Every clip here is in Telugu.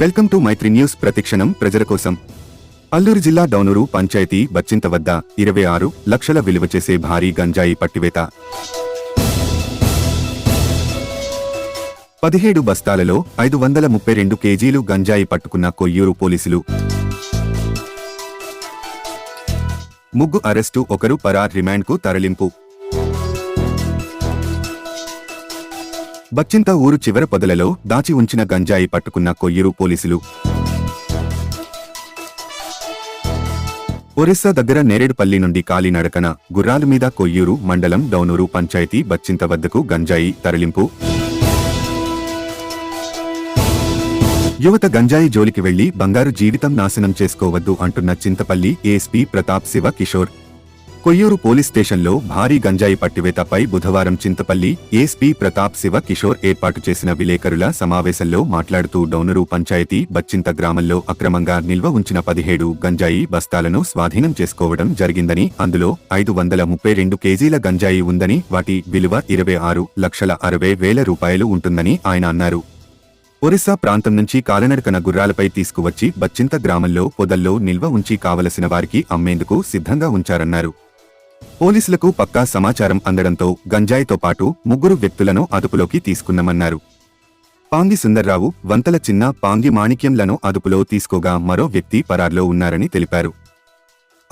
వెల్కమ్ టు మైత్రి న్యూస్ ప్రతిక్షణం ప్రజల కోసం. అల్లూరు జిల్లా డౌనూరు పంచాయతీ బచ్చింత వద్ద ఇరవై ఆరు లక్షల విలువ చేసే భారీ గంజాయి పట్టివేత. పదిహేడు బస్తాలలో ఐదు వందల ముప్పై రెండు కేజీలు గంజాయి పట్టుకున్న కొయ్యూరు పోలీసులు. ముగ్గు అరెస్టు ఒకరు పరార్ రిమాండ్కు తరలింపు. బచ్చింత ఊరు చివర పొదలలో దాచి ఉంచిన గంజాయి పట్టుకున్న కొయ్యూరు పోలీసులు. ఒరిస్సా దగ్గర నేరేడుపల్లి నుండి కాలినడకన గుర్రాల మీద కొయ్యూరు మండలం డౌనూరు పంచాయతీ బచ్చింత వద్దకు గంజాయి తరలింపు. యువత గంజాయి జోలికి వెళ్ళి బంగారు జీవితం నాశనం చేసుకోవద్దు అంటున్న చింతపల్లి ఏఎస్పీ ప్రతాప్ శివ కిషోర్. కొయ్యూరు పోలీస్ స్టేషన్లో భారీ గంజాయి పట్టివేతపై బుధవారం చింతపల్లి ఏఎస్పీ ప్రతాప్ శివ కిషోర్ ఏర్పాటు చేసిన విలేకరుల సమావేశంలో మాట్లాడుతూ డౌనరు పంచాయతీ బచ్చింత గ్రామంలో అక్రమంగా నిల్వ ఉంచిన పదిహేడు గంజాయి బస్తాలను స్వాధీనం చేసుకోవడం జరిగిందని అందులో ఐదు వందల ముప్పై రెండు కేజీల గంజాయి ఉందని వాటి విలువ ఇరవై ఆరు లక్షల అరవై వేల రూపాయలు ఉంటుందని ఆయన అన్నారు. ఒరిస్సా ప్రాంతం నుంచి కాలనడకన గుర్రాలపై తీసుకువచ్చి బచ్చింత గ్రామంలో పొదల్లో నిల్వ ఉంచి కావలసిన వారికి అమ్మేందుకు సిద్ధంగా ఉంచారన్నారు. పోలీసులకు పక్కా సమాచారం అందడంతో గంజాయితో పాటు ముగ్గురు వ్యక్తులను అదుపులోకి తీసుకున్నామన్నారు. పాంగి సుందర్రావు వంతల చిన్న పాంగి మాణిక్యంలను అదుపులో తీసుకోగా మరో వ్యక్తి పరార్లో ఉన్నారని తెలిపారు.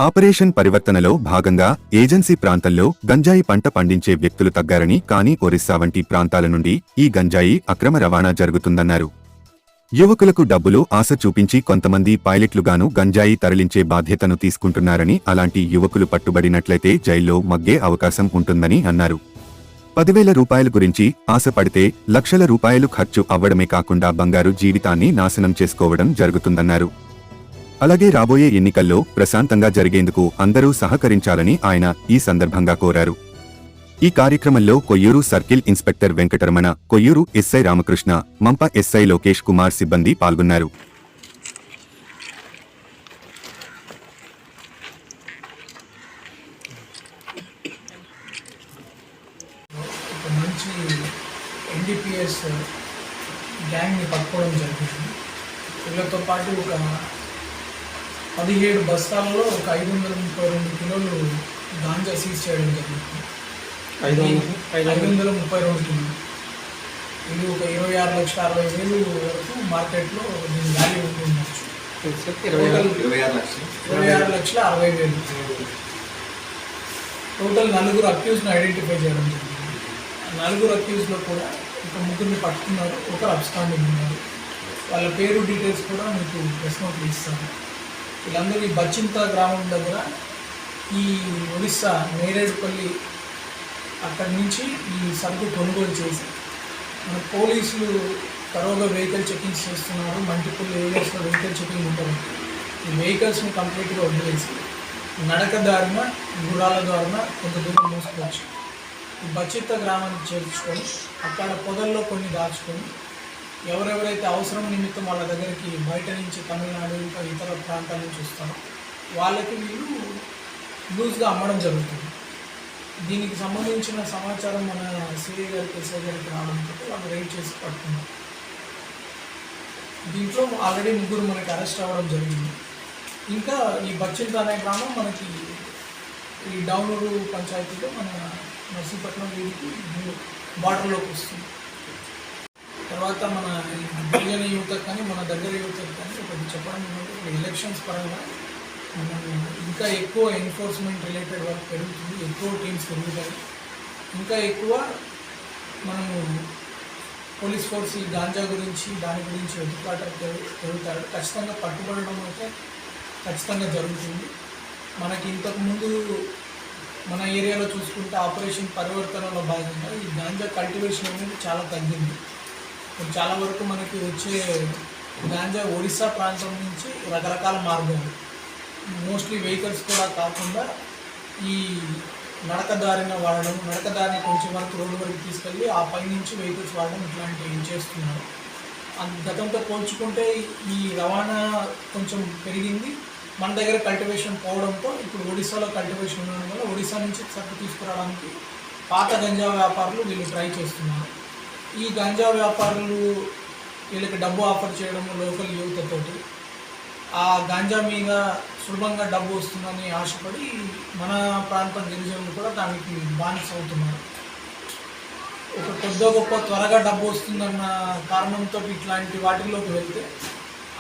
ఆపరేషన్ పరివర్తనలో భాగంగా ఏజెన్సీ ప్రాంతంలో గంజాయి పంట పండించే వ్యక్తులు తగ్గారని కానీ ఒరిస్సా వంటి ప్రాంతాల నుండి ఈ గంజాయి అక్రమ రవాణా జరుగుతుందన్నారు. యువకులకు డబ్బులు ఆశ చూపించి కొంతమంది పైలట్లుగాను గంజాయి తరలించే బాధ్యతను తీసుకుంటున్నారని అలాంటి యువకులు పట్టుబడినట్లయితే జైల్లో మగ్గే అవకాశం ఉంటుందని అన్నారు. పదివేల రూపాయల గురించి ఆశపడితే లక్షల రూపాయలు ఖర్చు అవ్వడమే కాకుండా బంగారు జీవితాన్ని నాశనం చేసుకోవడం జరుగుతుందన్నారు. అలాగే రాబోయే ఎన్నికల్లో ప్రశాంతంగా జరిగేందుకు అందరూ సహకరించాలని ఆయన ఈ సందర్భంగా కోరారు. ఈ కార్యక్రమంలో Koyyuru circle inspector Venkataramana Koyyuru SI Ramakrishna Mampa SI Lokesh Kumar సిబ్బంది పాల్గొన్నారు. ఎన్డీపీఎస్ గ్యాంగ్ని పట్టుకోవడం జరిగింది. వీళ్ళతో పాటు ఒక పదిహేడు బస్తాలలో ఒక ఐదు వందల ముప్పై రెండు కిలోలు గాంజా సీజ్ చేయడం జరిగింది. ఐదు వందల- ముప్పై కిలోలు ఇది ఒక ఇరవై ఆరు లక్షల అరవై వేలు వరకు మార్కెట్లో దీని వాల్యూ ఉంటుండొచ్చు. ఇరవై ఆరు ఇరవై ఆరు లక్షల. అరవై వేలు. టోటల్ నలుగురు అక్యూజ్ని ఐడెంటిఫై చేయడం జరిగింది. ఆ నలుగురు అక్యూజ్లో కూడా ఒక ముగ్గురిని పట్టుకున్నారు ఒకరు అబ్స్టాండింగ్ ఉన్నారు. వాళ్ళ పేరు డీటెయిల్స్ కూడా మీకు ప్రెస్ నోట్లు ఇస్తాను. వీళ్ళందరూ ఈ బచ్చింత గ్రామం దగ్గర ఈ ఒడిస్సా నేరేడుపల్లి అక్కడి నుంచి ఈ సరుకు కొనుగోలు చేసి మన పోలీసులు తరోగా వెహికల్ చెకింగ్స్ చేస్తున్నారు. మల్టిపుల్ ఏరియాస్లో వెహికల్ చెకింగ్ ఉంటుంది. ఈ వెహికల్స్ని కంప్లీట్గా వదిలేసి నడక దారిన గుడాల దారిన కొంత దూరం మోసుకోవచ్చు ఈ బచిత్త గ్రామాన్ని చేర్చుకొని అక్కడ పొదల్లో కొన్ని దాచుకొని ఎవరెవరైతే అవసరం నిమిత్తం వాళ్ళ దగ్గరికి బయట నుంచి తమిళనాడు ఇంకా ఇతర ప్రాంతాల నుంచి వస్తారో వాళ్ళకి వీళ్ళు లూజ్గా అమ్మడం జరుగుతుంది. దీనికి సంబంధించిన సమాచారం మన సిఐ గారికి ఎస్ఐ గారికి రావడంతో వాళ్ళు రైడ్ చేసి పట్టుకున్నారు. దీంట్లో ఆల్రెడీ ముగ్గురు మనకి అరెస్ట్ అవ్వడం జరిగింది. ఇంకా ఈ బచ్చింత అనే గ్రామం మనకి ఈ డౌనూరు పంచాయతీలో మన నర్సీపట్నం వీధికి బార్డర్లోకి వస్తుంది. తర్వాత మన ఈ గిరిజన యువతకు కానీ మన దగ్గర యువతకు కానీ ఒకటి చెప్పడం ఎలక్షన్స్ పరంగా మనం ఇంకా ఎక్కువ ఎన్ఫోర్స్మెంట్ రిలేటెడ్ వర్క్ పెరుగుతుంది ఎక్కువ టీమ్స్ పెరుగుతాయి. ఇంకా ఎక్కువ మనము పోలీస్ ఫోర్స్ ఈ గాంజా గురించి దాని గురించి వెతుకులాట జరుగుతాడు ఖచ్చితంగా పట్టుబడడం అయితే ఖచ్చితంగా జరుగుతుంది. మనకి ఇంతకుముందు మన ఏరియాలో చూసుకుంటే ఆపరేషన్ పరివర్తనలో భాగంగా ఈ గాంజా కల్టివేషన్ అనేది చాలా తగ్గింది. చాలా వరకు మనకి వచ్చే గాంజా ఒడిస్సా ప్రాంతం నుంచి రకరకాల మార్గాలు. మోస్ట్లీ వెహికల్స్ కూడా కాకుండా ఈ నడక దారిని వాడడం నడక దారిని కొంచెం వరకు రోడ్డు వరకు తీసుకెళ్ళి ఆ పై నుంచి వెహికల్స్ వాడడం ఇట్లాంటివి చేస్తున్నారు. అంత గతంతో పోల్చుకుంటే ఈ రవాణా కొంచెం పెరిగింది. మన దగ్గర కల్టివేషన్ పోవడంతో ఇప్పుడు ఒడిశాలో కల్టివేషన్ ఉండడం వల్ల ఒడిశా నుంచి సరుకు తీసుకురావడానికి పాత గంజా వ్యాపారులు వీళ్ళు ట్రై చేస్తున్నారు. ఈ గంజా వ్యాపారులు వీళ్ళకి డబ్బు ఆఫర్ చేయడము లోకల్ యువతతోటి ఆ గాంజా మీద సులభంగా డబ్బు వస్తుందని ఆశపడి మన ప్రాంత గిరిజనులు కూడా దానికి బానిస అవుతున్నారు ఒక పెద్ద గొప్ప త్వరగా డబ్బు వస్తుందన్న కారణంతో ఇట్లాంటి వాటిల్లోకి వెళ్తే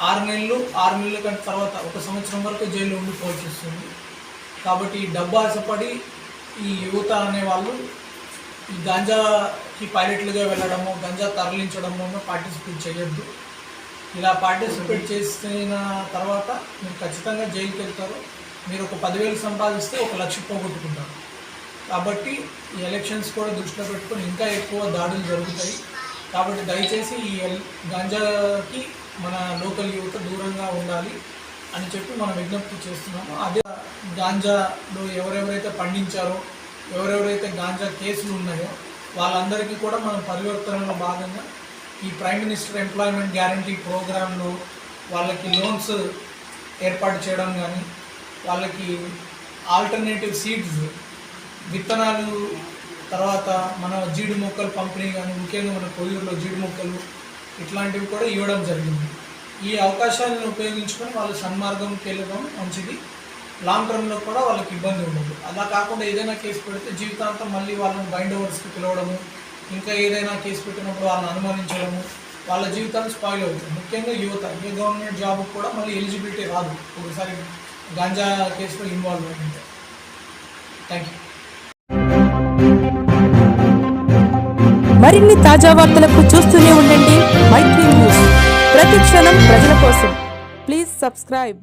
ఆరు నెలలు ఆరు నెలల కంటే తర్వాత ఒక సంవత్సరం వరకు జైల్లో ఉండిపోవాల్సి వస్తుంది. కాబట్టి డబ్బు ఆశపడి ఈ యువత అనేవాళ్ళు ఈ గాంజాకి పైలట్లుగా వెళ్ళడము గంజా తరలించడము పార్టిసిపేట్ చేయొద్దు. ఇలా పార్టిసిపేట్ చేసిన తర్వాత మీరు ఖచ్చితంగా జైలుకి వెళ్తారు. మీరు ఒక పదివేలు సంపాదిస్తే ఒక లక్ష పోగొట్టుకుంటారు. కాబట్టి ఈ ఎలక్షన్స్ కూడా దృష్టిలో పెట్టుకొని ఇంకా ఎక్కువ దాడులు జరుగుతాయి. కాబట్టి దయచేసి ఈ గంజాకి గాంజాకి మన లోకల్ యువత దూరంగా ఉండాలి అని చెప్పి మనం విజ్ఞప్తి చేస్తున్నాము. అదే గాంజాలో ఎవరెవరైతే పండించారో ఎవరెవరైతే గాంజా కేసులు ఉన్నాయో వాళ్ళందరికీ కూడా మనం పరివర్తనలో భాగంగా ఈ ప్రైమ్ మినిస్టర్ ఎంప్లాయ్మెంట్ గ్యారంటీ ప్రోగ్రాంలో వాళ్ళకి లోన్స్ ఏర్పాటు చేయడం కానీ వాళ్ళకి ఆల్టర్నేటివ్ సీడ్స్ విత్తనాలు తర్వాత మన జీడి మొక్కలు పంపిణీ కానీ ముఖ్యంగా మన కొయ్యూరులో జీడి మొక్కలు ఇట్లాంటివి కూడా ఇవ్వడం జరిగింది. ఈ అవకాశాలను ఉపయోగించుకొని వాళ్ళు సన్మార్గంకి వెళ్ళడం మంచిది. లాంగ్ టర్మ్లో కూడా వాళ్ళకి ఇబ్బంది ఉండదు. అలా కాకుండా ఏదైనా కేసు పెడితే జీవితాంతం మళ్ళీ వాళ్ళని బైండ్ ఓవర్స్కి పిలవడము ఇంకా ఏదైనా కేసు పెట్టినప్పుడు వాళ్ళని అనుమానించడము వాళ్ళ జీవితాలు స్పాయిల్ అవుతుంది ముఖ్యంగా యువత ఏ గవర్నమెంట్ జాబ్ కూడా మళ్ళీ ఎలిజిబిలిటీ రాదు. ఒకసారి గాంజా కేసులో ఇన్వాల్వ్ అయింటే థ్యాంక్ యూ మరిన్ని తాజా వార్తలకు చూస్తూనే ఉండండి. మైత్రి న్యూస్. ప్రతి క్షణం ప్రజల కోసం. Please subscribe